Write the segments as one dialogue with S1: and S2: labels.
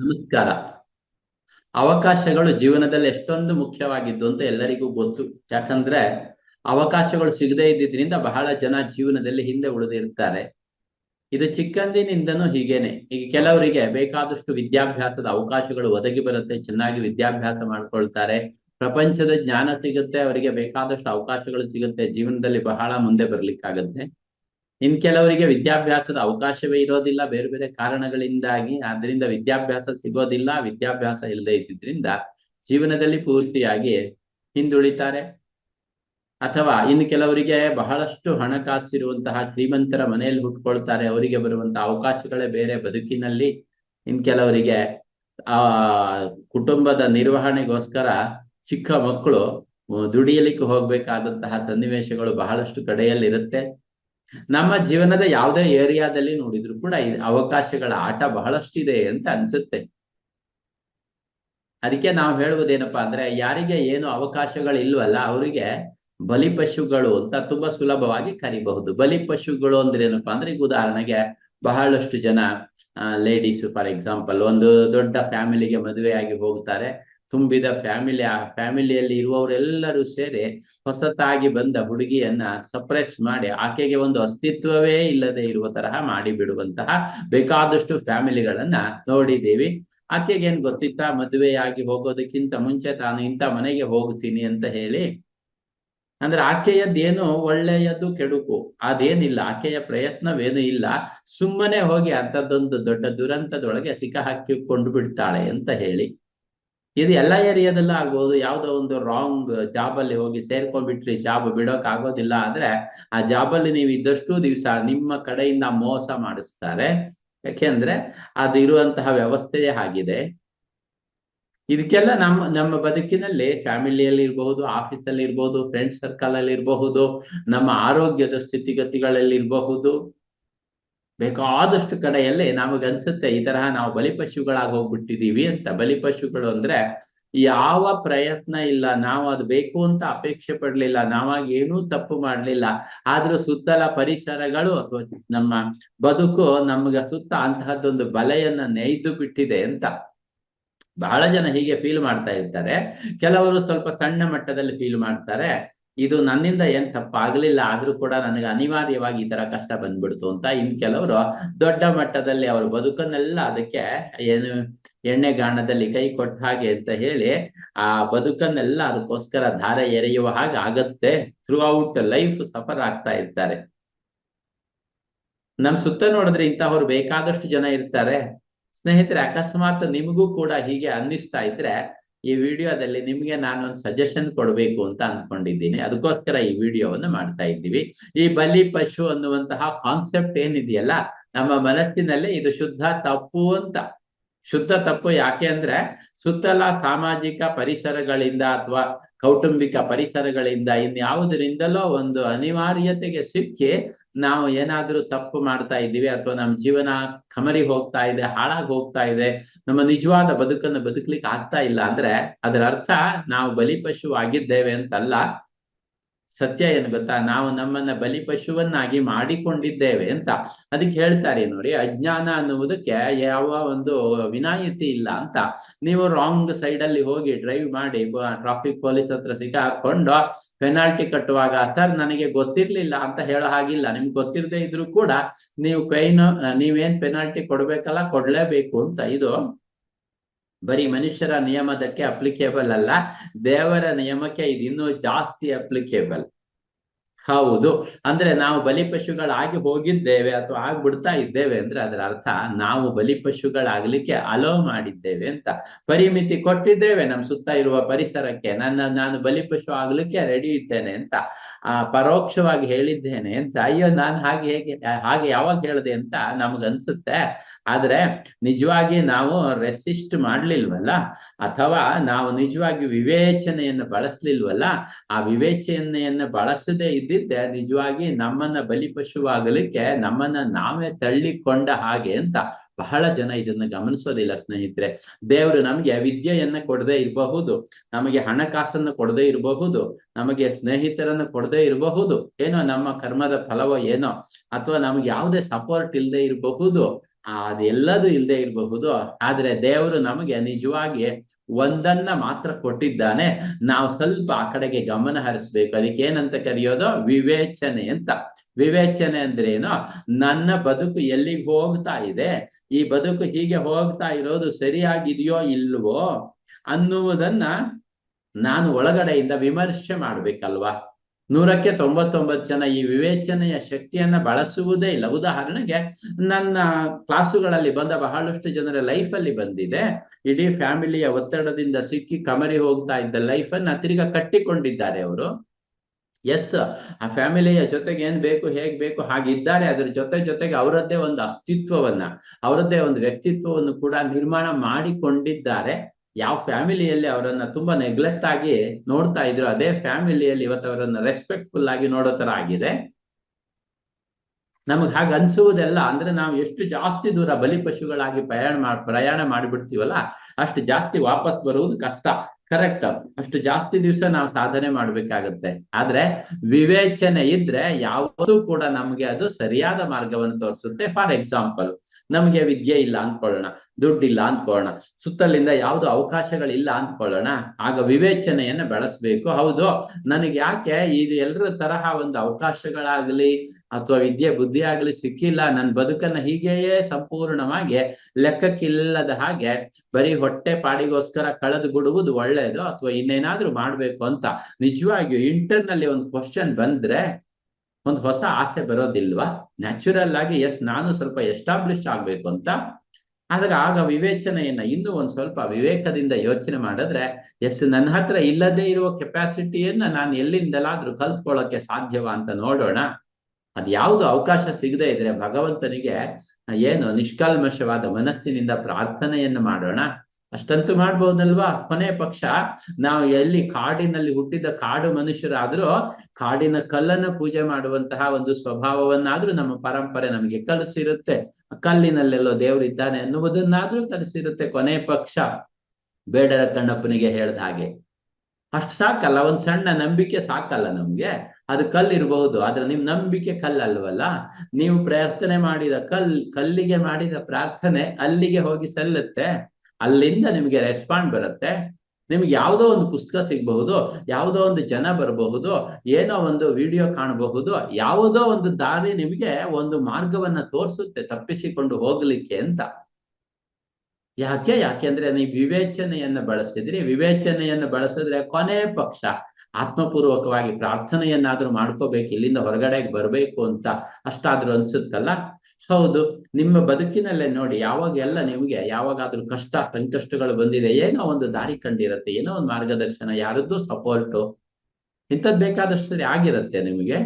S1: ನಮಸ್ಕಾರ. ಅವಕಾಶಗಳು ಜೀವನದಲ್ಲಿ ಎಷ್ಟೊಂದು ಮುಖ್ಯವಾಗಿದ್ದು ಅಂತ ಎಲ್ಲರಿಗೂ ಗೊತ್ತು. ಯಾಕಂದ್ರೆ ಅವಕಾಶಗಳು ಸಿಗದೇ ಇದ್ದಿದ್ರಿಂದ ಬಹಳ ಜನ ಜೀವನದಲ್ಲಿ ಹಿಂದೆ ಉಳಿದಿರ್ತಾರೆ ಇದು ಚಿಕ್ಕಂದಿನಿಂದನೂ ಹೀಗೇನೆ. ಈಗ ಕೆಲವರಿಗೆ ಬೇಕಾದಷ್ಟು ವಿದ್ಯಾಭ್ಯಾಸದ ಅವಕಾಶಗಳು ಒದಗಿ ಬರುತ್ತೆ, ಚೆನ್ನಾಗಿ ವಿದ್ಯಾಭ್ಯಾಸ ಮಾಡ್ಕೊಳ್ತಾರೆ. ಪ್ರಪಂಚದ ಜ್ಞಾನ ಸಿಗುತ್ತೆ, ಅವರಿಗೆ ಬೇಕಾದಷ್ಟು ಅವಕಾಶಗಳು ಸಿಗುತ್ತೆ, ಜೀವನದಲ್ಲಿ ಬಹಳ ಮುಂದೆ ಬರ್ಲಿಕ್ಕಾಗತ್ತೆ. ಇನ್ ಕೆಲವರಿಗೆ ವಿದ್ಯಾಭ್ಯಾಸದ ಅವಕಾಶವೇ ಇರೋದಿಲ್ಲ, ಬೇರೆ ಬೇರೆ ಕಾರಣಗಳಿಂದಾಗಿ ಆದ್ರಿಂದ ವಿದ್ಯಾಭ್ಯಾಸ ಸಿಗೋದಿಲ್ಲ, ವಿದ್ಯಾಭ್ಯಾಸ ಇಲ್ಲದೆ ಇದ್ದಿದ್ರಿಂದ ಜೀವನದಲ್ಲಿ ಪೂರ್ತಿಯಾಗಿ ಹಿಂದುಳಿತಾರೆ. ಅಥವಾ ಇನ್ನು ಕೆಲವರಿಗೆ ಬಹಳಷ್ಟು ಹಣಕಾಸಿರುವಂತಹ ಶ್ರೀಮಂತರ ಮನೆಯಲ್ಲಿ ಹುಟ್ಕೊಳ್ತಾರೆ, ಅವರಿಗೆ ಬರುವಂತಹ ಅವಕಾಶಗಳೇ ಬೇರೆ ಬದುಕಿನಲ್ಲಿ. ಇನ್ ಕೆಲವರಿಗೆ ಆ ಕುಟುಂಬದ ನಿರ್ವಹಣೆಗೋಸ್ಕರ ಚಿಕ್ಕ ಮಕ್ಕಳು ದುಡಿಯಲಿಕ್ಕೆ ಹೋಗ್ಬೇಕಾದಂತಹ ಸನ್ನಿವೇಶಗಳು ಬಹಳಷ್ಟು ಕಡೆಯಲ್ಲಿರುತ್ತೆ. ನಮ್ಮ ಜೀವನದ ಯಾವುದೇ ಏರಿಯಾದಲ್ಲಿ ನೋಡಿದ್ರು ಕೂಡ ಅವಕಾಶಗಳ ಆಟ ಬಹಳಷ್ಟಿದೆ ಅಂತ ಅನ್ಸುತ್ತೆ. ಅದಕ್ಕೆ ನಾವು ಹೇಳುವುದೇನಪ್ಪಾ ಅಂದ್ರೆ ಯಾರಿಗೆ ಏನು ಅವಕಾಶಗಳು ಇಲ್ವಲ್ಲ ಅವರಿಗೆ ಬಲಿಪಶುಗಳು ಅಂತ ತುಂಬಾ ಸುಲಭವಾಗಿ ಕರಿಬಹುದು. ಬಲಿಪಶುಗಳು ಅಂದ್ರೆ ಏನಪ್ಪಾ ಅಂದ್ರೆ ಈಗ ಉದಾಹರಣೆಗೆ ಬಹಳಷ್ಟು ಜನ ಲೇಡೀಸ್ ಫಾರ್ ಎಕ್ಸಾಂಪಲ್ ಒಂದು ದೊಡ್ಡ ಫ್ಯಾಮಿಲಿಗೆ ಮದುವೆಯಾಗಿ ಹೋಗ್ತಾರೆ. ತುಂಬಿದ ಫ್ಯಾಮಿಲಿ, ಆ ಫ್ಯಾಮಿಲಿಯಲ್ಲಿ ಇರುವವರೆಲ್ಲರೂ ಸೇರಿ ಹೊಸತಾಗಿ ಬಂದ ಹುಡುಗಿಯನ್ನ ಸಪ್ರೆಸ್ ಮಾಡಿ ಆಕೆಗೆ ಒಂದು ಅಸ್ತಿತ್ವವೇ ಇಲ್ಲದೆ ಇರುವ ತರಹ ಮಾಡಿ ಬಿಡುವಂತಹ ಬೇಕಾದಷ್ಟು ಫ್ಯಾಮಿಲಿಗಳನ್ನ ನೋಡಿದ್ದೀವಿ. ಆಕೆಗೆ ಏನ್ ಗೊತ್ತಿತ್ತಾ? ಮದುವೆಯಾಗಿ ಹೋಗೋದಕ್ಕಿಂತ ಮುಂಚೆ ತಾನು ಇಂಥ ಮನೆಗೆ ಹೋಗ್ತೀನಿ ಅಂತ ಹೇಳಿ. ಅಂದ್ರೆ ಆಕೆಯದ್ದೇನು ಒಳ್ಳೆಯದು ಕೆಡುಕು? ಅದೇನಿಲ್ಲ. ಆಕೆಯ ಪ್ರಯತ್ನವೇನು ಇಲ್ಲ. ಸುಮ್ಮನೆ ಹೋಗಿ ಅಂಥದ್ದೊಂದು ದೊಡ್ಡ ದುರಂತದೊಳಗೆ ಸಿಕ್ಕ ಹಾಕಿಕೊಂಡು ಬಿಡ್ತಾಳೆ ಅಂತ ಹೇಳಿ. ಇದು ಎಲ್ಲ ಏರಿಯಾದಲ್ಲೂ ಆಗ್ಬೋದು. ಯಾವುದೋ ಒಂದು ರಾಂಗ್ ಜಾಬ್ ಅಲ್ಲಿ ಹೋಗಿ ಸೇರ್ಕೊಂಡ್ಬಿಟ್ರಿ ಜಾಬ್ ಬಿಡೋಕ್ ಆಗೋದಿಲ್ಲ ಆದ್ರೆ ಆ ಜಾಬ್ ಅಲ್ಲಿ ನೀವು ಇದ್ದಷ್ಟು ದಿವಸ ನಿಮ್ಮ ಕಡೆಯಿಂದ ಮೋಸ ಮಾಡಿಸ್ತಾರೆ. ಯಾಕೆಂದ್ರೆ ಅದು ಇರುವಂತಹ ವ್ಯವಸ್ಥೆಯೇ ಆಗಿದೆ. ಇದಕ್ಕೆಲ್ಲ ನಮ್ಮ ನಮ್ಮ ಬದುಕಿನಲ್ಲಿ ಫ್ಯಾಮಿಲಿಯಲ್ಲಿ ಇರಬಹುದು ಆಫೀಸಲ್ಲಿ ಇರಬಹುದು ಫ್ರೆಂಡ್ ಸರ್ಕಲ್ ಅಲ್ಲಿ ಇರಬಹುದು, ನಮ್ಮ ಆರೋಗ್ಯದ ಸ್ಥಿತಿಗತಿಗಳಲ್ಲಿ ಇರಬಹುದು. ಬೇಕಾದಷ್ಟು ಕಡೆಯಲ್ಲಿ ನಮಗನ್ಸುತ್ತೆ ಈ ತರಹ ನಾವು ಬಲಿಪಶುಗಳಾಗಿ ಹೋಗ್ಬಿಟ್ಟಿದೀವಿ ಅಂತ. ಬಲಿಪಶುಗಳು ಅಂದ್ರೆ ಯಾವ ಪ್ರಯತ್ನ ಇಲ್ಲ, ನಾವು ಅದು ಬೇಕು ಅಂತ ಅಪೇಕ್ಷೆ ಪಡ್ಲಿಲ್ಲ, ನಾವಾಗಿ ಏನೂ ತಪ್ಪು ಮಾಡ್ಲಿಲ್ಲ. ಆದ್ರೂ ಸುತ್ತಲ ಪರಿಸರಗಳು ಅಥವಾ ನಮ್ಮ ಬದುಕು ನಮ್ಗ ಸುತ್ತ ಅಂತಹದ್ದೊಂದು ಬಲೆಯನ್ನ ನೇಯ್ದು ಬಿಟ್ಟಿದೆ ಅಂತ ಬಹಳ ಜನ ಹೀಗೆ ಫೀಲ್ ಮಾಡ್ತಾ ಇರ್ತಾರೆ. ಕೆಲವರು ಸ್ವಲ್ಪ ಸಣ್ಣ ಮಟ್ಟದಲ್ಲಿ ಫೀಲ್ ಮಾಡ್ತಾರೆ. ಇದು ನನ್ನಿಂದ ಏನ್ ತಪ್ಪಾಗ್ಲಿಲ್ಲ, ಆದ್ರೂ ಕೂಡ ನನಗೆ ಅನಿವಾರ್ಯವಾಗಿ ಈ ತರ ಕಷ್ಟ ಬಂದ್ಬಿಡ್ತು ಅಂತ ಇನ್ ಕೆಲವರು ದೊಡ್ಡ ಮಟ್ಟದಲ್ಲಿ ಅವ್ರ ಬದುಕನ್ನೆಲ್ಲ ಅದಕ್ಕೆ ಏನು ಎಣ್ಣೆ ಗಾಣದಲ್ಲಿ ಕೈ ಕೊಟ್ಟ ಹಾಗೆ ಅಂತ ಹೇಳಿ ಆ ಬದುಕನ್ನೆಲ್ಲ ಅದಕ್ಕೋಸ್ಕರ ಧಾರೆ ಎರೆಯುವ ಹಾಗೆ ಆಗತ್ತೆ. ಥ್ರೂ ಔಟ್ ಲೈಫ್ ಸಫರ್ ಆಗ್ತಾ ಇರ್ತಾರೆ. ನಮ್ ಸುತ್ತ ನೋಡಿದ್ರೆ ಇಂತಹವ್ರು ಬೇಕಾದಷ್ಟು ಜನ ಇರ್ತಾರೆ. ಸ್ನೇಹಿತರೆ, ಅಕಸ್ಮಾತ್ ನಿಮಗೂ ಕೂಡ ಹೀಗೆ ಅನ್ನಿಸ್ತಾ ಇದ್ರೆ ಈ ವಿಡಿಯೋದಲ್ಲಿ ನಿಮ್ಗೆ ನಾನು ಒಂದು ಸಜೆಷನ್ ಕೊಡಬೇಕು ಅಂತ ಅನ್ಕೊಂಡಿದ್ದೀನಿ. ಅದಕ್ಕೋಸ್ಕರ ಈ ವಿಡಿಯೋವನ್ನು ಮಾಡ್ತಾ ಇದ್ದೀವಿ. ಈ ಬಲಿ ಪಶು ಅನ್ನುವಂತಹ ಕಾನ್ಸೆಪ್ಟ್ ಏನಿದೆಯಲ್ಲ, ನಮ್ಮ ಮನಸ್ಸಿನಲ್ಲಿ ಇದು ಶುದ್ಧ ತಪ್ಪು ಅಂತ. ಶುದ್ಧ ತಪ್ಪು ಯಾಕೆ ಅಂದ್ರೆ, ಸುತ್ತಲ ಸಾಮಾಜಿಕ ಪರಿಸರಗಳಿಂದ ಅಥವಾ ಕೌಟುಂಬಿಕ ಪರಿಸರಗಳಿಂದ ಇನ್ಯಾವುದರಿಂದಲೋ ಒಂದು ಅನಿವಾರ್ಯತೆಗೆ ಸಿಕ್ಕಿ ನಾವು ಏನಾದ್ರೂ ತಪ್ಪು ಮಾಡ್ತಾ ಇದ್ದೀವಿ ಅಥವಾ ನಮ್ಮ ಜೀವನ ಕಮರಿ ಹೋಗ್ತಾ ಇದೆ, ಹಾಳಾಗಿ ಹೋಗ್ತಾ ಇದೆ, ನಮ್ಮ ನಿಜವಾದ ಬದುಕನ್ನು ಬದುಕಲಿಕ್ಕೆ ಆಗ್ತಾ ಇಲ್ಲ ಅಂದ್ರೆ ಅದರ ಅರ್ಥ ನಾವು ಬಲಿಪಶು ಆಗಿದ್ದೇವೆ ಅಂತಲ್ಲ. ಸತ್ಯ ಏನು ಗೊತ್ತಾ? ನಾವು ನಮ್ಮನ್ನ ಬಲಿಪಶುವನ್ನಾಗಿ ಮಾಡಿಕೊಂಡಿದ್ದೇವೆ ಅಂತ ಅದಕ್ಕೆ ಹೇಳ್ತಾರೆ ನೋಡಿ, ಅಜ್ಞಾನ ಅನ್ನುವುದಕ್ಕೆ ಯಾವ ಒಂದು ವಿನಾಯಿತಿ ಇಲ್ಲ ಅಂತ. ನೀವು ರಾಂಗ್ ಸೈಡ್ ಅಲ್ಲಿ ಹೋಗಿ ಡ್ರೈವ್ ಮಾಡಿ ಟ್ರಾಫಿಕ್ ಪೊಲೀಸ್ ಹತ್ರ ಸಿಕ್ಕಾಕೊಂಡು ಪೆನಾಲ್ಟಿ ಕಟ್ಟುವಾಗ ಸರ್ ನನಗೆ ಗೊತ್ತಿರ್ಲಿಲ್ಲ ಅಂತ ಹೇಳೋ ಹಾಗಿಲ್ಲ. ನಿಮ್ಗೆ ಗೊತ್ತಿರದೇ ಇದ್ರು ಕೂಡ ನೀವು ಕೈನ, ನೀವೇನ್ ಪೆನಾಲ್ಟಿ ಕೊಡ್ಬೇಕಲ್ಲ, ಕೊಡ್ಲೇಬೇಕು ಅಂತ. ಇದು ಬರೀ ಮನುಷ್ಯರ ನಿಯಮದಕ್ಕೆ ಅಪ್ಲಿಕೇಬಲ್ ಅಲ್ಲ, ದೇವರ ನಿಯಮಕ್ಕೆ ಇದು ಇನ್ನೂ ಜಾಸ್ತಿ ಅಪ್ಲಿಕೇಬಲ್ ಹೌದು. ಅಂದ್ರೆ ನಾವು ಬಲಿಪಶುಗಳಾಗಿ ಹೋಗಿದ್ದೇವೆ ಅಥವಾ ಆಗ್ಬಿಡ್ತಾ ಇದ್ದೇವೆ ಅಂದ್ರೆ ಅದರ ಅರ್ಥ ನಾವು ಬಲಿಪಶುಗಳಾಗ್ಲಿಕ್ಕೆ ಅಲೋ ಮಾಡಿದ್ದೇವೆ ಅಂತ. ಪರಿಮಿತಿ ಕೊಟ್ಟಿದ್ದೇವೆ ನಮ್ಮ ಸುತ್ತ ಇರುವ ಪರಿಸರಕ್ಕೆ, ನನ್ನ, ನಾನು ಬಲಿಪಶು ಆಗ್ಲಿಕ್ಕೆ ರೆಡಿ ಇದ್ದೇನೆ ಅಂತ. ಆ, ಪರೋಕ್ಷವಾಗಿ ಹೇಳಿದ್ದೇನೆ ಅಂತ. ಅಯ್ಯೋ, ನಾನು ಹಾಗೆ ಹೇಗೆ, ಹಾಗೆ ಯಾವಾಗ ಹೇಳಿದೆ ಅಂತ ನಮಗನ್ಸುತ್ತೆ. ಆದ್ರೆ ನಿಜವಾಗಿ ನಾವು ರೆಸಿಸ್ಟ್ ಮಾಡ್ಲಿಲ್ವಲ್ಲ? ಅಥವಾ ನಾವು ನಿಜವಾಗಿ ವಿವೇಚನೆಯನ್ನು ಬಳಸ್ಲಿಲ್ವಲ್ಲ? ಆ ವಿವೇಚನೆಯನ್ನು ಬಳಸದೇ ಇದ್ದಿದ್ದೆ ನಿಜವಾಗಿ ನಮ್ಮನ್ನ ಬಲಿಪಶುವಾಗಲಿಕ್ಕೆ ನಮ್ಮನ್ನ ನಾವೇ ತಳ್ಳಿಕೊಂಡ ಹಾಗೆ ಅಂತ ಬಹಳ ಜನ ಇದನ್ನ ಗಮನಿಸೋದಿಲ್ಲ ಸ್ನೇಹಿತರೆ. ದೇವರು ನಮಗೆ ವಿದ್ಯೆಯನ್ನ ಕೊಡದೇ ಇರಬಹುದು, ನಮಗೆ ಹಣಕಾಸನ್ನು ಕೊಡದೇ ಇರಬಹುದು, ನಮಗೆ ಸ್ನೇಹಿತರನ್ನು ಕೊಡದೇ ಇರಬಹುದು, ಏನೋ ನಮ್ಮ ಕರ್ಮದ ಫಲವೋ ಏನೋ, ಅಥವಾ ನಮ್ಗೆ ಯಾವುದೇ ಸಪೋರ್ಟ್ ಇಲ್ಲದೆ ಇರಬಹುದು ಅದೆಲ್ಲದೂ ಇಲ್ಲದೆ ಇರಬಹುದು. ಆದ್ರೆ ದೇವರು ನಮಗೆ ನಿಜವಾಗಿ ಒಂದನ್ನ ಮಾತ್ರ ಕೊಟ್ಟಿದ್ದಾನೆ. ನಾವು ಸ್ವಲ್ಪ ಆ ಕಡೆಗೆ ಗಮನ ಹರಿಸ್ಬೇಕು. ಅದಕ್ಕೆ ಏನಂತ ಕರೆಯೋದು? ವಿವೇಚನೆ ಅಂತ. ವಿವೇಚನೆ ಅಂದ್ರೆ ಏನು ನನ್ನ ಬದುಕು ಎಲ್ಲಿಗೆ ಹೋಗ್ತಾ ಇದೆ? ಈ ಬದುಕು ಹೀಗೆ ಹೋಗ್ತಾ ಇರೋದು ಸರಿಯಾಗಿದೆಯೋ ಇಲ್ವೋ ಅನ್ನುವುದನ್ನ ನಾನು ಒಳಗಡೆಯಿಂದ ವಿಮರ್ಶೆ ಮಾಡ್ಬೇಕಲ್ವಾ? ನೂರಕ್ಕೆ ತೊಂಬತ್ತೊಂಬತ್ತು ಜನ ಈ ವಿವೇಚನೆಯ ಶಕ್ತಿಯನ್ನ ಬಳಸುವುದೇ ಇಲ್ಲ. ಉದಾಹರಣೆಗೆ ನನ್ನ ಕ್ಲಾಸುಗಳಲ್ಲಿ ಬಂದ ಬಹಳಷ್ಟು ಜನರ ಲೈಫಲ್ಲಿ ಬಂದಿದೆ. ಇಡೀ ಫ್ಯಾಮಿಲಿಯ ಒತ್ತಡದಿಂದ ಸಿಕ್ಕಿ ಕಮರಿ ಹೋಗ್ತಾ ಇದ್ದ ಲೈಫ್ ಅನ್ನ ತಿರ್ಗ ಕಟ್ಟಿಕೊಂಡಿದ್ದಾರೆ ಅವರು. ಎಸ್ ಆ ಫ್ಯಾಮಿಲಿಯ ಜೊತೆಗೆ ಏನ್ ಬೇಕು, ಹೇಗ್ ಬೇಕು, ಹಾಗಿದ್ದಾರೆ. ಅದ್ರ ಜೊತೆ ಜೊತೆಗೆ ಅವರದ್ದೇ ಒಂದು ಅಸ್ತಿತ್ವವನ್ನ, ಅವರದ್ದೇ ಒಂದು ವ್ಯಕ್ತಿತ್ವವನ್ನು ಕೂಡ ನಿರ್ಮಾಣ ಮಾಡಿಕೊಂಡಿದ್ದಾರೆ. ಯಾವ ಫ್ಯಾಮಿಲಿಯಲ್ಲಿ ಅವರನ್ನ ತುಂಬಾ ನೆಗ್ಲೆಕ್ಟ್ ಆಗಿ ನೋಡ್ತಾ ಇದ್ರು ಅದೇ ಫ್ಯಾಮಿಲಿಯಲ್ಲಿ ಇವತ್ತು ಅವರನ್ನ ರೆಸ್ಪೆಕ್ಟ್ಫುಲ್ ಆಗಿ ನೋಡೋ ತರ ಆಗಿದೆ. ನಮಗ್ ಹಾಗೆ ಅನ್ಸುವುದೆಲ್ಲ ಅಂದ್ರೆ ನಾವು ಎಷ್ಟು ಜಾಸ್ತಿ ದೂರ ಬಲಿಪಶುಗಳಾಗಿ ಪ್ರಯಾಣ ಮಾಡ್ ಪ್ರಯಾಣ ಮಾಡಿಬಿಡ್ತೀವಲ್ಲ, ಅಷ್ಟು ಜಾಸ್ತಿ ವಾಪಸ್ ಬರುವುದು ಕಷ್ಟ. ಕರೆಕ್ಟ್ ಅಷ್ಟು ಜಾಸ್ತಿ ದಿವಸ ನಾವು ಸಾಧನೆ ಮಾಡ್ಬೇಕಾಗತ್ತೆ. ಆದ್ರೆ ವಿವೇಚನೆ ಇದ್ರೆ ಯಾವುದು ಕೂಡ ನಮ್ಗೆ ಅದು ಸರಿಯಾದ ಮಾರ್ಗವನ್ನು ತೋರಿಸುತ್ತೆ. ಫಾರ್ ಎಕ್ಸಾಂಪಲ್ ನಮಗೆ ವಿದ್ಯೆ ಇಲ್ಲ ಅಂದ್ಕೊಳ್ಳೋಣ ದುಡ್ಡಿಲ್ಲ ಅಂದ್ಕೊಳ್ಳೋಣ, ಸುತ್ತಲಿಂದ ಯಾವ್ದು ಅವಕಾಶಗಳಿಲ್ಲ ಅಂದ್ಕೊಳ್ಳೋಣ, ಆಗ ವಿವೇಚನೆಯನ್ನ ಬೆಳೆಸ್ಬೇಕು. ಹೌದು, ನನಗೆ ಯಾಕೆ ಇದು ಎಲ್ಲರ ತರಹ ಒಂದು ಅವಕಾಶಗಳಾಗ್ಲಿ ಅಥವಾ ವಿದ್ಯೆ ಬುದ್ಧಿ ಆಗ್ಲಿ ಸಿಕ್ಕಿಲ್ಲ ನನ್ನ ಬದುಕನ್ನ ಹೀಗೆಯೇ ಸಂಪೂರ್ಣವಾಗಿ ಲೆಕ್ಕಕ್ಕಿಲ್ಲದ ಹಾಗೆ ಬರೀ ಹೊಟ್ಟೆ ಪಾಡಿಗೋಸ್ಕರ ಕಳೆದು ಬಿಡುವುದು ಒಳ್ಳೆಯದು ಅಥವಾ ಇನ್ನೇನಾದ್ರೂ ಮಾಡ್ಬೇಕು ಅಂತ ನಿಜವಾಗಿಯೂ ಇಂಟರ್ನಲ್ಲಿ ಒಂದು ಕ್ವಶನ್ ಬಂದ್ರೆ ಒಂದು ಹೊಸ ಆಸೆ ಬರೋದಿಲ್ವಾ? ನ್ಯಾಚುರಲ್ ಆಗಿ ಎಸ್ ನಾನು ಸ್ವಲ್ಪ ಎಸ್ಟಾಬ್ಲಿಷ್ ಆಗ್ಬೇಕು ಅಂತ. ಆದ್ರೆ ಆಗ ವಿವೇಚನೆಯನ್ನ ಇನ್ನೂ ಒಂದ್ ಸ್ವಲ್ಪ ವಿವೇಕದಿಂದ ಯೋಚನೆ ಮಾಡಿದ್ರೆ ಎಸ್ ನನ್ನ ಹತ್ರ ಇಲ್ಲದೆ ಇರುವ ಕೆಪಾಸಿಟಿಯನ್ನ ನಾನು ಎಲ್ಲಿಂದಲಾದ್ರೂ ಕಲ್ತ್ಕೊಳ್ಳೋಕೆ ಸಾಧ್ಯವಾ ಅಂತ ನೋಡೋಣ. ಅದ್ ಯಾವ್ದು ಅವಕಾಶ ಸಿಗದೆ ಇದ್ರೆ ಭಗವಂತನಿಗೆ ಏನು ನಿಷ್ಕಲ್ಮಶವಾದ ಮನಸ್ಸಿನಿಂದ ಪ್ರಾರ್ಥನೆಯನ್ನು ಮಾಡೋಣ. ಅಷ್ಟಂತೂ ಮಾಡ್ಬೋದಲ್ವಾ? ಕೊನೆ ಪಕ್ಷ, ನಾವು ಎಲ್ಲಿ ಕಾಡಿನಲ್ಲಿ ಹುಟ್ಟಿದ ಕಾಡು ಮನುಷ್ಯರಾದ್ರೂ ಕಾಡಿನ ಕಲ್ಲನ್ನ ಪೂಜೆ ಮಾಡುವಂತಹ ಒಂದು ಸ್ವಭಾವವನ್ನಾದ್ರೂ ನಮ್ಮ ಪರಂಪರೆ ನಮಗೆ ಕಲಿಸಿರುತ್ತೆ. ಕಲ್ಲಿನಲ್ಲೆಲ್ಲೋ ದೇವರಿದ್ದಾನೆ ಅನ್ನುವುದನ್ನಾದ್ರೂ ಕಲಿಸಿರುತ್ತೆ ಕೊನೆ ಪಕ್ಷ. ಬೇಡರ ಕಣ್ಣಪ್ಪನಿಗೆ ಹೇಳ್ದ ಹಾಗೆ. ಅಷ್ಟು ಸಾಕಲ್ಲ, ಒಂದ್ ಸಣ್ಣ ನಂಬಿಕೆ ಸಾಕಲ್ಲ ನಮ್ಗೆ. ಅದು ಕಲ್ಲಿರಬಹುದು, ಆದ್ರೆ ನಿಮ್ ನಂಬಿಕೆ ಕಲ್ಲಲ್ವಲ್ಲ? ನೀವು ಪ್ರಾರ್ಥನೆ ಮಾಡಿದ ಕಲ್, ಕಲ್ಲಿಗೆ ಮಾಡಿದ ಪ್ರಾರ್ಥನೆ ಅಲ್ಲಿಗೆ ಹೋಗಿ ಸಲ್ಲುತ್ತೆ. ಅಲ್ಲಿಂದ ನಿಮಗೆ ರೆಸ್ಪಾಂಡ್ ಬರುತ್ತೆ. ನಿಮ್ಗೆ ಯಾವುದೋ ಒಂದು ಪುಸ್ತಕ ಸಿಗಬಹುದು, ಯಾವುದೋ ಒಂದು ಜನ ಬರಬಹುದು, ಏನೋ ಒಂದು ವಿಡಿಯೋ ಕಾಣಬಹುದು, ಯಾವುದೋ ಒಂದು ದಾರಿ ನಿಮಗೆ ಒಂದು ಮಾರ್ಗವನ್ನ ತೋರಿಸುತ್ತೆ, ತಪ್ಪಿಸಿಕೊಂಡು ಹೋಗ್ಲಿಕ್ಕೆ ಅಂತ. ಯಾಕೆ? ಯಾಕೆಂದ್ರೆ ನೀವು ವಿವೇಚನೆಯನ್ನ ಬಳಸಿದ್ರಿ ವಿವೇಚನೆಯನ್ನ ಬಳಸಿದ್ರೆ ಕೊನೆ ಪಕ್ಷ ಆತ್ಮಪೂರ್ವಕವಾಗಿ ಪ್ರಾರ್ಥನೆಯನ್ನಾದ್ರೂ ಮಾಡ್ಕೋಬೇಕು, ಇಲ್ಲಿಂದ ಹೊರಗಡೆಗೆ ಬರಬೇಕು ಅಂತ ಅಷ್ಟಾದ್ರೂ ಅನ್ಸುತ್ತಲ್ಲ? ಹೌದು. ನಿಮ್ಮ ಬದುಕಿನಲ್ಲೇ ನೋಡಿ ಯಾವಾಗ ಎಲ್ಲ ನಿಮ್ಗೆ ಯಾವಾಗಾದ್ರೂ ಕಷ್ಟ, ಸಂಕಷ್ಟಗಳು ಬಂದಿದೆ, ಏನೋ ಒಂದು ದಾರಿ ಕಂಡಿರತ್ತೆ, ಏನೋ ಒಂದು ಮಾರ್ಗದರ್ಶನ, ಯಾರದ್ದು ಸಪೋರ್ಟು ಇಂಥದ್ ಬೇಕಾದಷ್ಟು ಆಗಿರುತ್ತೆ ನಿಮಗೆ.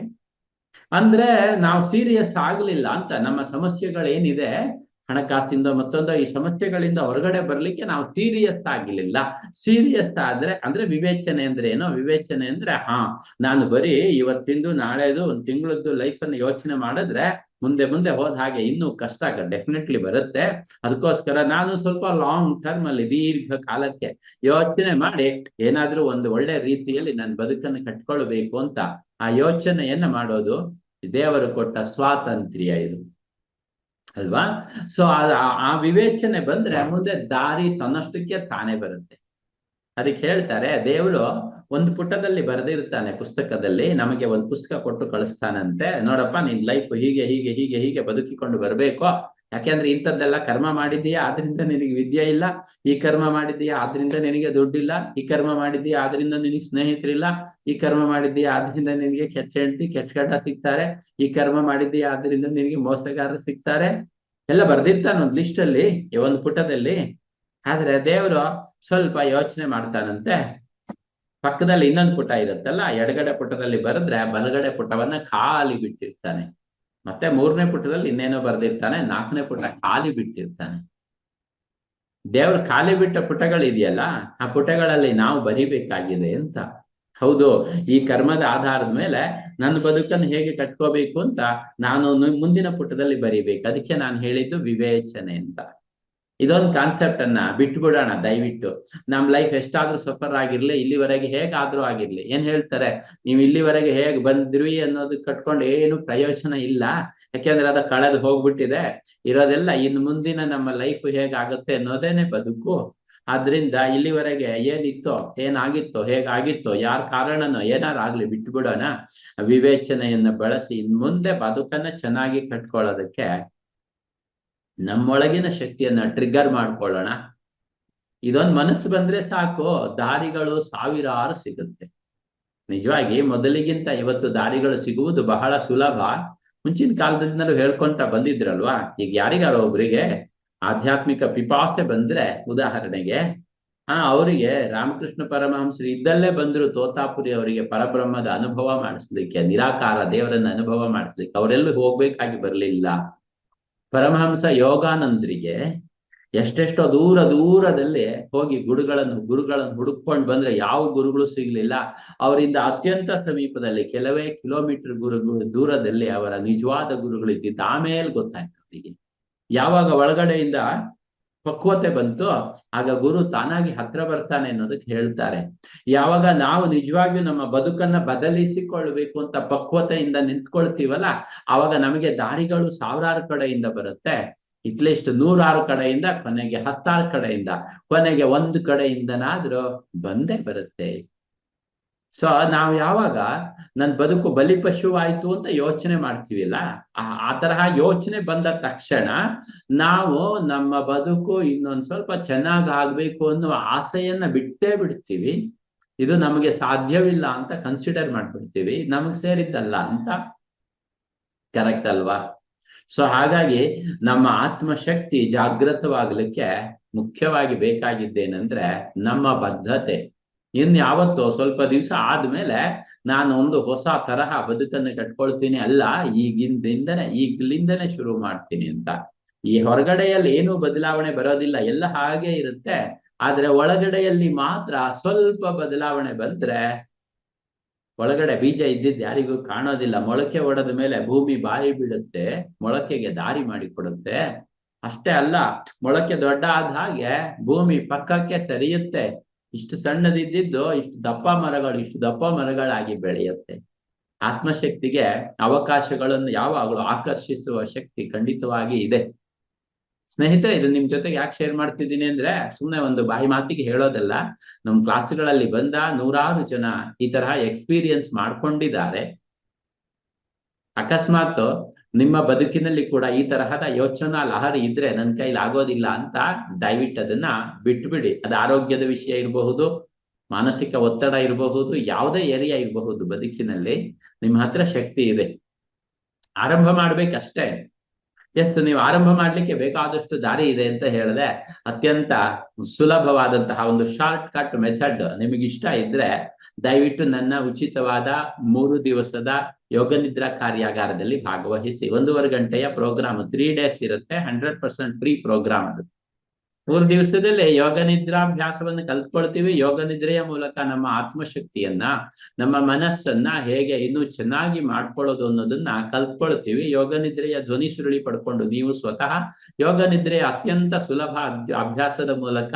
S1: ಅಂದ್ರೆ ನಾವು ಸೀರಿಯಸ್ ಆಗ್ಲಿಲ್ಲ ಅಂತ ನಮ್ಮ ಸಮಸ್ಯೆಗಳೇನಿದೆ ಹಣಕಾಸಿಂದ ಮತ್ತೊಂದು, ಈ ಸಮಸ್ಯೆಗಳಿಂದ ಹೊರಗಡೆ ಬರ್ಲಿಕ್ಕೆ ನಾವು ಸೀರಿಯಸ್ ಆಗಿಲಿಲ್ಲ. ಸೀರಿಯಸ್ ಆದ್ರೆ, ಅಂದ್ರೆ ವಿವೇಚನೆ ಅಂದ್ರೆ ಏನೋ, ವಿವೇಚನೆ ಅಂದ್ರೆ, ಹಾ, ನಾನು ಬರೀ ಇವತ್ತಿಂದು, ನಾಳೆದು, ಒಂದು ತಿಂಗಳದ್ದು ಲೈಫ್ ಅನ್ನು ಯೋಚನೆ ಮಾಡಿದ್ರೆ ಮುಂದೆ ಮುಂದೆ ಹೋದ ಹಾಗೆ ಇನ್ನೂ ಕಷ್ಟ ಡೆಫಿನೆಟ್ಲಿ ಬರುತ್ತೆ. ಅದಕ್ಕೋಸ್ಕರ ನಾನು ಸ್ವಲ್ಪ ಲಾಂಗ್ ಟರ್ಮ್ ಅಲ್ಲಿ ದೀರ್ಘ ಕಾಲಕ್ಕೆ ಯೋಚನೆ ಮಾಡಿ ಏನಾದ್ರೂ ಒಂದು ಒಳ್ಳೆ ರೀತಿಯಲ್ಲಿ ನನ್ನ ಬದುಕನ್ನು ಕಟ್ಕೊಳ್ಬೇಕು ಅಂತ ಆ ಯೋಚನೆಯನ್ನ ಮಾಡೋದು ದೇವರು ಕೊಟ್ಟ ಸ್ವಾತಂತ್ರ್ಯ ಇದು. ಅಲ್ವಾ? ಸೊ ಆ ವಿವೇಚನೆ ಬಂದ್ರೆ ಮುಂದೆ ದಾರಿ ತನ್ನಷ್ಟಕ್ಕೆ ತಾನೇ ಬರುತ್ತೆ. ಅದಕ್ಕೆ ಹೇಳ್ತಾರೆ, ದೇವರು ಒಂದು ಪುಟದಲ್ಲಿ ಬರೆದಿರ್ತಾನೆ ಪುಸ್ತಕದಲ್ಲಿ, ನಮಗೆ ಒಂದು ಪುಸ್ತಕ ಕೊಟ್ಟು ಕಳಿಸ್ತಾನಂತೆ. ನೋಡಪ್ಪ, ನಿನ್ ಲೈಫ್ ಹೀಗೆ ಹೀಗೆ ಹೀಗೆ ಹೀಗೆ ಬದುಕಿಕೊಂಡು ಬರ್ಬೇಕು. ಯಾಕೆಂದ್ರೆ ಇಂಥದ್ದೆಲ್ಲ ಕರ್ಮ ಮಾಡಿದ್ದೀಯಾ, ಆದ್ರಿಂದ ನಿನಗೆ ವಿದ್ಯೆ ಇಲ್ಲ. ಈ ಕರ್ಮ ಮಾಡಿದ್ದೀಯಾ, ಆದ್ರಿಂದ ನಿನಗೆ ದುಡ್ಡಿಲ್ಲ. ಈ ಕರ್ಮ ಮಾಡಿದೀಯ ಆದ್ರಿಂದ ನಿನಗೆ ಸ್ನೇಹಿತರಿಲ್ಲ. ಈ ಕರ್ಮ ಮಾಡಿದ್ದೀಯಾ, ಆದ್ರಿಂದ ನಿನಗೆ ಕೆಟ್ಟ ಹೆಂಡತಿ, ಕೆಟ್ಟ ಗಂಡ ಸಿಗ್ತಾರೆ. ಈ ಕರ್ಮ ಮಾಡಿದ್ದೀಯಾ, ಆದ್ರಿಂದ ನಿನಗೆ ಮೋಸಗಾರರು ಸಿಗ್ತಾರೆ. ಎಲ್ಲ ಬರ್ದಿರ್ತಾನೆ ಒಂದು ಲಿಸ್ಟ್ ಅಲ್ಲಿ ಒಂದು ಪುಟದಲ್ಲಿ. ಆದ್ರೆ ದೇವರು ಸ್ವಲ್ಪ ಯೋಚನೆ ಮಾಡ್ತಾನಂತೆ. ಪಕ್ಕದಲ್ಲಿ ಇನ್ನೊಂದು ಪುಟ ಇರುತ್ತಲ್ಲ, ಎಡಗಡೆ ಪುಟದಲ್ಲಿ ಬರೆದ್ರೆ ಬಲಗಡೆ ಪುಟವನ್ನ ಖಾಲಿ ಬಿಟ್ಟಿರ್ತಾನೆ. ಮತ್ತೆ ಮೂರನೇ ಪುಟದಲ್ಲಿ ಇನ್ನೇನೋ ಬರ್ದಿರ್ತಾನೆ, ನಾಲ್ಕನೇ ಪುಟ ಖಾಲಿ ಬಿಟ್ಟಿರ್ತಾನೆ. ದೇವ್ರ ಖಾಲಿ ಬಿಟ್ಟ ಪುಟಗಳಿದೆಯಲ್ಲ, ಆ ಪುಟಗಳಲ್ಲಿ ನಾವು ಬರಿಬೇಕಾಗಿದೆ ಅಂತ. ಹೌದು, ಈ ಕರ್ಮದ ಆಧಾರದ ಮೇಲೆ ನನ್ನ ಬದುಕನ್ನು ಹೇಗೆ ಕಟ್ಕೋಬೇಕು ಅಂತ ನಾನು ಮುಂದಿನ ಪುಟದಲ್ಲಿ ಬರಿಬೇಕು. ಅದಕ್ಕೆ ನಾನು ಹೇಳಿದ್ದು ವಿವೇಚನೆ ಅಂತ. ಇದೊಂದು ಕಾನ್ಸೆಪ್ಟ್ ಅನ್ನ ಬಿಟ್ಬಿಡೋಣ, ದಯವಿಟ್ಟು. ನಮ್ ಲೈಫ್ ಎಷ್ಟಾದ್ರೂ ಸಫರ್ ಆಗಿರ್ಲಿ, ಇಲ್ಲಿವರೆಗೆ ಹೇಗಾದ್ರೂ ಆಗಿರ್ಲಿ. ಏನ್ ಹೇಳ್ತಾರೆ? ನೀವು ಇಲ್ಲಿವರೆಗೆ ಹೇಗ್ ಬಂದ್ರಿ ಅನ್ನೋದು ಕಟ್ಕೊಂಡು ಏನು ಪ್ರಯೋಜನ ಇಲ್ಲ. ಯಾಕೆಂದ್ರೆ ಅದು ಕಳೆದು ಹೋಗ್ಬಿಟ್ಟಿದೆ. ಇರೋದೆಲ್ಲ ಇನ್ ಮುಂದಿನ ನಮ್ಮ ಲೈಫ್ ಹೇಗಾಗುತ್ತೆ ಅನ್ನೋದೇನೆ ಬದುಕು. ಆದ್ರಿಂದ ಇಲ್ಲಿವರೆಗೆ ಏನಿತ್ತೋ, ಏನಾಗಿತ್ತೋ, ಹೇಗಾಗಿತ್ತೋ, ಯಾರ ಕಾರಣನೋ, ಏನಾರು ಆಗ್ಲಿ ಬಿಟ್ಬಿಡೋಣ. ವಿವೇಚನೆಯನ್ನ ಬಳಸಿ ಇನ್ ಮುಂದೆ ಬದುಕನ್ನ ಚೆನ್ನಾಗಿ ಕಟ್ಕೊಳ್ಳೋದಕ್ಕೆ ನಮ್ಮೊಳಗಿನ ಶಕ್ತಿಯನ್ನ ಟ್ರಿಗ್ಗರ್ ಮಾಡ್ಕೊಳ್ಳೋಣ. ಇದೊಂದು ಮನಸ್ಸು ಬಂದ್ರೆ ಸಾಕು, ದಾರಿಗಳು ಸಾವಿರಾರು ಸಿಗುತ್ತೆ. ನಿಜವಾಗಿ ಮೊದಲಿಗಿಂತ ಇವತ್ತು ದಾರಿಗಳು ಸಿಗುವುದು ಬಹಳ ಸುಲಭ. ಮುಂಚಿನ ಕಾಲದಿಂದಲೂ ಹೇಳ್ಕೊಂತ ಬಂದಿದ್ರಲ್ವಾ? ಈಗ ಯಾರಿಗಾರ ಒಬ್ರಿಗೆ ಆಧ್ಯಾತ್ಮಿಕ ಪಿಪಾಸೆ ಬಂದ್ರೆ ಉದಾಹರಣೆಗೆ ಆ ಅವರಿಗೆ ರಾಮಕೃಷ್ಣ ಪರಮಹಂಸರು ಇದ್ದಲ್ಲೇ ಬಂದ್ರು ತೋತಾಪುರಿ ಅವರಿಗೆ ಪರಬ್ರಹ್ಮದ ಅನುಭವ ಮಾಡಿಸ್ಲಿಕ್ಕೆ, ನಿರಾಕಾರ ದೇವರನ್ನ ಅನುಭವ ಮಾಡಿಸ್ಲಿಕ್ಕೆ, ಅವರೆಲ್ಲೂ ಹೋಗ್ಬೇಕಾಗಿ ಬರ್ಲಿಲ್ಲ. ಪರಮಹಂಸ ಯೋಗಾನಂದರಿಗೆ ಎಷ್ಟೆಷ್ಟೋ ದೂರ ದೂರದಲ್ಲಿ ಹೋಗಿ ಗುರುಗಳನ್ನು ಗುರುಗಳನ್ನು ಹುಡುಕೊಂಡು ಬಂದ್ರೆ ಯಾವ ಗುರುಗಳು ಸಿಗ್ಲಿಲ್ಲ. ಅವರಿಂದ ಅತ್ಯಂತ ಸಮೀಪದಲ್ಲಿ ಕೆಲವೇ ಕಿಲೋಮೀಟರ್ ಗುರುಗಳು ದೂರದಲ್ಲಿ ಅವರ ನಿಜವಾದ ಗುರುಗಳು ಇದ್ದಿದ್ದು ಆಮೇಲೆ ಗೊತ್ತಾಯ್ತು ಅವರಿಗೆ. ಯಾವಾಗ ಒಳಗಡೆಯಿಂದ ಪಕ್ವತೆ ಬಂತು, ಆಗ ಗುರು ತಾನಾಗಿ ಹತ್ರ ಬರ್ತಾನೆ ಅನ್ನೋದಕ್ಕೆ ಹೇಳ್ತಾರೆ. ಯಾವಾಗ ನಾವು ನಿಜವಾಗಿಯೂ ನಮ್ಮ ಬದುಕನ್ನ ಬದಲಿಸಿಕೊಳ್ಬೇಕು ಅಂತ ಪಕ್ವತೆಯಿಂದ ನಿಂತ್ಕೊಳ್ತೀವಲ್ಲ, ಆವಾಗ ನಮಗೆ ದಾರಿಗಳು ಸಾವಿರಾರು ಕಡೆಯಿಂದ ಬರುತ್ತೆ. ಇಟ್ಲೀಸ್ಟ್ ನೂರಾರು ಕಡೆಯಿಂದ, ಕೊನೆಗೆ ಹತ್ತಾರು ಕಡೆಯಿಂದ, ಕೊನೆಗೆ ಒಂದು ಕಡೆಯಿಂದನಾದ್ರೂ ಬಂದೇ ಬರುತ್ತೆ. ಸೊ ನಾವು ಯಾವಾಗ ನನ್ ಬದುಕು ಬಲಿಪಶುವಾಯ್ತು ಅಂತ ಯೋಚನೆ ಮಾಡ್ತೀವಿಲ್ಲ? ಆ ತರಹ ಯೋಚನೆ ಬಂದ ತಕ್ಷಣ ನಾವು ನಮ್ಮ ಬದುಕು ಇನ್ನೊಂದ್ ಸ್ವಲ್ಪ ಚೆನ್ನಾಗ್ ಆಗ್ಬೇಕು ಅನ್ನುವ ಆಸೆಯನ್ನ ಬಿಟ್ಟೇ ಬಿಡ್ತೀವಿ. ಇದು ನಮಗೆ ಸಾಧ್ಯವಿಲ್ಲ ಅಂತ ಕನ್ಸಿಡರ್ ಮಾಡ್ಬಿಡ್ತೀವಿ. ನಮಗ್ ಸೇರಿದ್ದಲ್ಲ ಅಂತ? ಕರೆಕ್ಟ್ ಅಲ್ವಾ? ಸೊ ಹಾಗಾಗಿ ನಮ್ಮ ಆತ್ಮಶಕ್ತಿ ಜಾಗೃತವಾಗ್ಲಿಕ್ಕೆ ಮುಖ್ಯವಾಗಿ ಬೇಕಾಗಿದ್ದೇನೆಂದ್ರೆ ನಮ್ಮ ಬದ್ಧತೆ. ಇನ್ ಯಾವತ್ತು ಸ್ವಲ್ಪ ದಿವಸ ಆದ್ಮೇಲೆ ನಾನು ಒಂದು ಹೊಸ ತರಹ ಬದುಕನ್ನು ಕಟ್ಕೊಳ್ತೀನಿ ಅಲ್ಲ, ಈಗಿಂದಿಂದನೇ, ಈಗ್ಲಿಂದನೇ ಶುರು ಮಾಡ್ತೀನಿ ಅಂತ. ಈ ಹೊರಗಡೆಯಲ್ಲಿ ಏನು ಬದಲಾವಣೆ ಬರೋದಿಲ್ಲ, ಎಲ್ಲ ಹಾಗೆ ಇರುತ್ತೆ. ಆದ್ರೆ ಒಳಗಡೆಯಲ್ಲಿ ಮಾತ್ರ ಸ್ವಲ್ಪ ಬದಲಾವಣೆ ಬಂದ್ರೆ ಒಳಗಡೆ ಬೀಜ ಇದ್ದಿದ್ದು ಯಾರಿಗೂ ಕಾಣೋದಿಲ್ಲ. ಮೊಳಕೆ ಒಡೆದ ಮೇಲೆ ಭೂಮಿ ಬಾಯಿ ಬಿಡುತ್ತೆ ಮೊಳಕೆಗೆ ದಾರಿ ಮಾಡಿಕೊಡುತ್ತೆ. ಅಷ್ಟೇ ಅಲ್ಲ, ಮೊಳಕೆ ದೊಡ್ಡ ಆದ ಹಾಗೆ ಭೂಮಿ ಪಕ್ಕಕ್ಕೆ ಸರಿಯುತ್ತೆ. ಇಷ್ಟು ಸಣ್ಣದಿದ್ದಿದ್ದು ಇಷ್ಟು ದಪ್ಪ ಮರಗಳು, ಇಷ್ಟು ದಪ್ಪ ಮರಗಳಾಗಿ ಬೆಳೆಯುತ್ತೆ. ಆತ್ಮಶಕ್ತಿಗೆ ಅವಕಾಶಗಳನ್ನು ಯಾವಾಗಲೂ ಆಕರ್ಷಿಸುವ ಶಕ್ತಿ ಖಂಡಿತವಾಗಿ ಇದೆ. ಸ್ನೇಹಿತರೆ, ಇದು ನಿಮ್ ಜೊತೆಗೆ ಯಾಕೆ ಶೇರ್ ಮಾಡ್ತಿದ್ದೀನಿ ಅಂದ್ರೆ ಸುಮ್ಮನೆ ಒಂದು ಬಾಯಿ ಮಾತಿಗೆ ಹೇಳೋದಲ್ಲ. ನಮ್ ಕ್ಲಾಸ್ಗಳಲ್ಲಿ ಬಂದ ನೂರಾರು ಜನ ಈ ತರಹ ಎಕ್ಸ್ಪೀರಿಯನ್ಸ್ ಮಾಡ್ಕೊಂಡಿದ್ದಾರೆ. ಅಕಸ್ಮಾತ್ ನಿಮ್ಮ ಬದುಕಿನಲ್ಲಿ ಕೂಡ ಈ ತರಹದ ಯೋಚನಾ ಲಹರಿ ಇದ್ರೆ ನನ್ನ ಕೈಲಿ ಆಗೋದಿಲ್ಲ ಅಂತ ದಯವಿಟ್ಟು ಅದನ್ನ ಬಿಟ್ಬಿಡಿ. ಅದು ಆರೋಗ್ಯದ ವಿಷಯ ಇರಬಹುದು, ಮಾನಸಿಕ ಒತ್ತಡ ಇರಬಹುದು, ಯಾವುದೇ ಏರಿಯಾ ಇರಬಹುದು ಬದುಕಿನಲ್ಲಿ ನಿಮ್ಮ ಹತ್ರ ಶಕ್ತಿ ಇದೆ. ಆರಂಭ ಮಾಡ್ಬೇಕಷ್ಟೇ. ಎಷ್ಟು ನೀವು ಆರಂಭ ಮಾಡ್ಲಿಕ್ಕೆ ಬೇಕಾದಷ್ಟು ದಾರಿ ಇದೆ ಅಂತ ಹೇಳಿದೆ ಅತ್ಯಂತ ಸುಲಭವಾದಂತಹ ಒಂದು ಶಾರ್ಟ್ ಕಟ್ ಮೆಥಡ್ ನಿಮಗಿಷ್ಟ ಇದ್ರೆ ದಯವಿಟ್ಟು ನನ್ನ ಉಚಿತವಾದ ಮೂರು ದಿವಸದ ಯೋಗ ನಿದ್ರಾ ಕಾರ್ಯಾಗಾರದಲ್ಲಿ ಭಾಗವಹಿಸಿ. ಒಂದೂವರೆ ಗಂಟೆಯ ಪ್ರೋಗ್ರಾಮ್ ತ್ರೀ ಡೇಸ್ ಇರುತ್ತೆ. ಹಂಡ್ರೆಡ್ ಪರ್ಸೆಂಟ್ ಫ್ರೀ ಪ್ರೋಗ್ರಾಮ್ ಅದು. ಮೂರು ದಿವಸದಲ್ಲಿ ಯೋಗ ನಿದ್ರಾಭ್ಯಾಸವನ್ನು ಕಲ್ತ್ಕೊಳ್ತೀವಿ. ಯೋಗ ನಿದ್ರೆಯ ಮೂಲಕ ನಮ್ಮ ಆತ್ಮಶಕ್ತಿಯನ್ನ, ನಮ್ಮ ಮನಸ್ಸನ್ನ ಹೇಗೆ ಇನ್ನೂ ಚೆನ್ನಾಗಿ ಮಾಡ್ಕೊಳ್ಳೋದು ಅನ್ನೋದನ್ನ ಕಲ್ತ್ಕೊಳ್ತೀವಿ. ಯೋಗ ನಿದ್ರೆಯ ಧ್ವನಿ ಸುರುಳಿ ಪಡ್ಕೊಂಡು ನೀವು ಸ್ವತಃ ಯೋಗ ನಿದ್ರೆಯ ಅತ್ಯಂತ ಸುಲಭ ಅಭ್ಯಾಸದ ಮೂಲಕ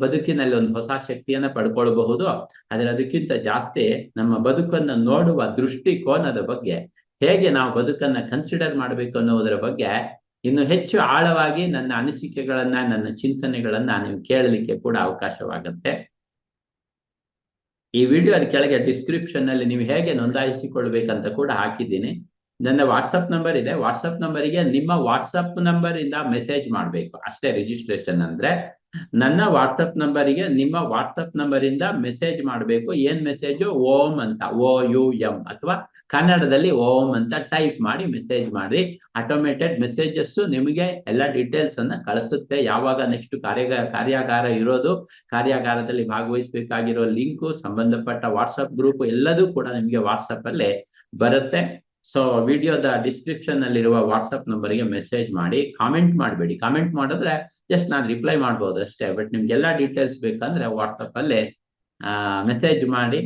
S1: ಬದುಕಿನಲ್ಲಿ ಒಂದು ಹೊಸ ಶಕ್ತಿಯನ್ನ ಪಡ್ಕೊಳ್ಬಹುದು. ಆದ್ರೆ ಅದಕ್ಕಿಂತ ಜಾಸ್ತಿ ನಮ್ಮ ಬದುಕನ್ನ ನೋಡುವ ದೃಷ್ಟಿಕೋನದ ಬಗ್ಗೆ, ಹೇಗೆ ನಾವು ಬದುಕನ್ನ ಕನ್ಸಿಡರ್ ಮಾಡಬೇಕು ಅನ್ನೋದರ ಬಗ್ಗೆ ಇನ್ನು ಹೆಚ್ಚು ಆಳವಾಗಿ ನನ್ನ ಅನಿಸಿಕೆಗಳನ್ನ, ನನ್ನ ಚಿಂತನೆಗಳನ್ನ ನೀವು ಕೇಳಲಿಕ್ಕೆ ಕೂಡ ಅವಕಾಶವಾಗುತ್ತೆ. ಈ ವಿಡಿಯೋ ಕೆಳಗೆ ಡಿಸ್ಕ್ರಿಪ್ಷನ್ನಲ್ಲಿ ನೀವು ಹೇಗೆ ನೋಂದಾಯಿಸಿಕೊಳ್ಬೇಕಂತ ಕೂಡ ಹಾಕಿದ್ದೀನಿ. ನನ್ನ ವಾಟ್ಸಪ್ ನಂಬರ್ ಇದೆ. ವಾಟ್ಸಪ್ ನಂಬರಿಗೆ ನಿಮ್ಮ ವಾಟ್ಸಪ್ ನಂಬರ್ ಇಂದ ಮೆಸೇಜ್ ಮಾಡಬೇಕು. ಅಷ್ಟೇ ರಿಜಿಸ್ಟ್ರೇಷನ್ ಅಂದ್ರೆ. ನನ್ನ ವಾಟ್ಸಪ್ ನಂಬರಿಗೆ ನಿಮ್ಮ ವಾಟ್ಸಪ್ ನಂಬರ್ ಮೆಸೇಜ್ ಮಾಡಬೇಕು. ಏನ್ ಮೆಸೇಜ್? ಓಂ ಅಂತ. ಓ ಯು ಎಂ ಅಥವಾ ಕನ್ನಡದಲ್ಲಿ ಓಂ ಅಂತ ಟೈಪ್ ಮಾಡಿ ಮೆಸೇಜ್ ಮಾಡಿ ಆಟೋಮೇಟೆಡ್ ಮೆಸೇಜಸ್ ನಿಮಗೆ ಎಲ್ಲ ಡೀಟೇಲ್ಸ್ ಅನ್ನ ಕಳಿಸುತ್ತೆ. ಯಾವಾಗ ನೆಕ್ಸ್ಟ್ ಕಾರ್ಯಗಾರ ಕಾರ್ಯಾಗಾರ ಇರೋದು, ಕಾರ್ಯಾಗಾರದಲ್ಲಿ ಭಾಗವಹಿಸಬೇಕಾಗಿರೋ ಲಿಂಕು, ಸಂಬಂಧಪಟ್ಟ ವಾಟ್ಸಪ್ ಗ್ರೂಪ್ ಎಲ್ಲದೂ ಕೂಡ ನಿಮಗೆ ವಾಟ್ಸಪ್ ಅಲ್ಲಿ ಬರುತ್ತೆ. ಸೊ, ವಿಡಿಯೋದ ಡಿಸ್ಕ್ರಿಪ್ಷನ್ ಅಲ್ಲಿರುವ ವಾಟ್ಸಪ್ ನಂಬರ್ಗೆ ಮೆಸೇಜ್ ಮಾಡಿ, ಕಾಮೆಂಟ್ ಮಾಡಬೇಡಿ. ಕಾಮೆಂಟ್ ಮಾಡಿದ್ರೆ ಜಸ್ಟ್ ನಾನು ರಿಪ್ಲೈ ಮಾಡ್ಬೋದು ಅಷ್ಟೇ ಬಟ್ ನಿಮ್ಗೆಲ್ಲ ಡೀಟೇಲ್ಸ್ ಬೇಕಂದ್ರೆ ವಾಟ್ಸಪ್ ಅಲ್ಲಿ ಮೆಸೇಜ್ ಮಾಡಿ.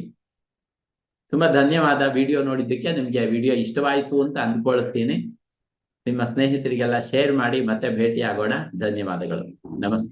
S1: ತುಂಬಾ ಧನ್ಯವಾದ ವಿಡಿಯೋ ನೋಡಿದ್ದಕ್ಕೆ, ನಿಮ್ಗೆ ವಿಡಿಯೋ ಇಷ್ಟವಾಯಿತು ಅಂತ ಅಂದ್ಕೊಳ್ತೀನಿ. ನಿಮ್ಮ ಸ್ನೇಹಿತರಿಗೆಲ್ಲ ಶೇರ್ ಮಾಡಿ, ಮತ್ತೆ ಭೇಟಿ ಆಗೋಣ ಧನ್ಯವಾದಗಳು. ನಮಸ್ತೆ.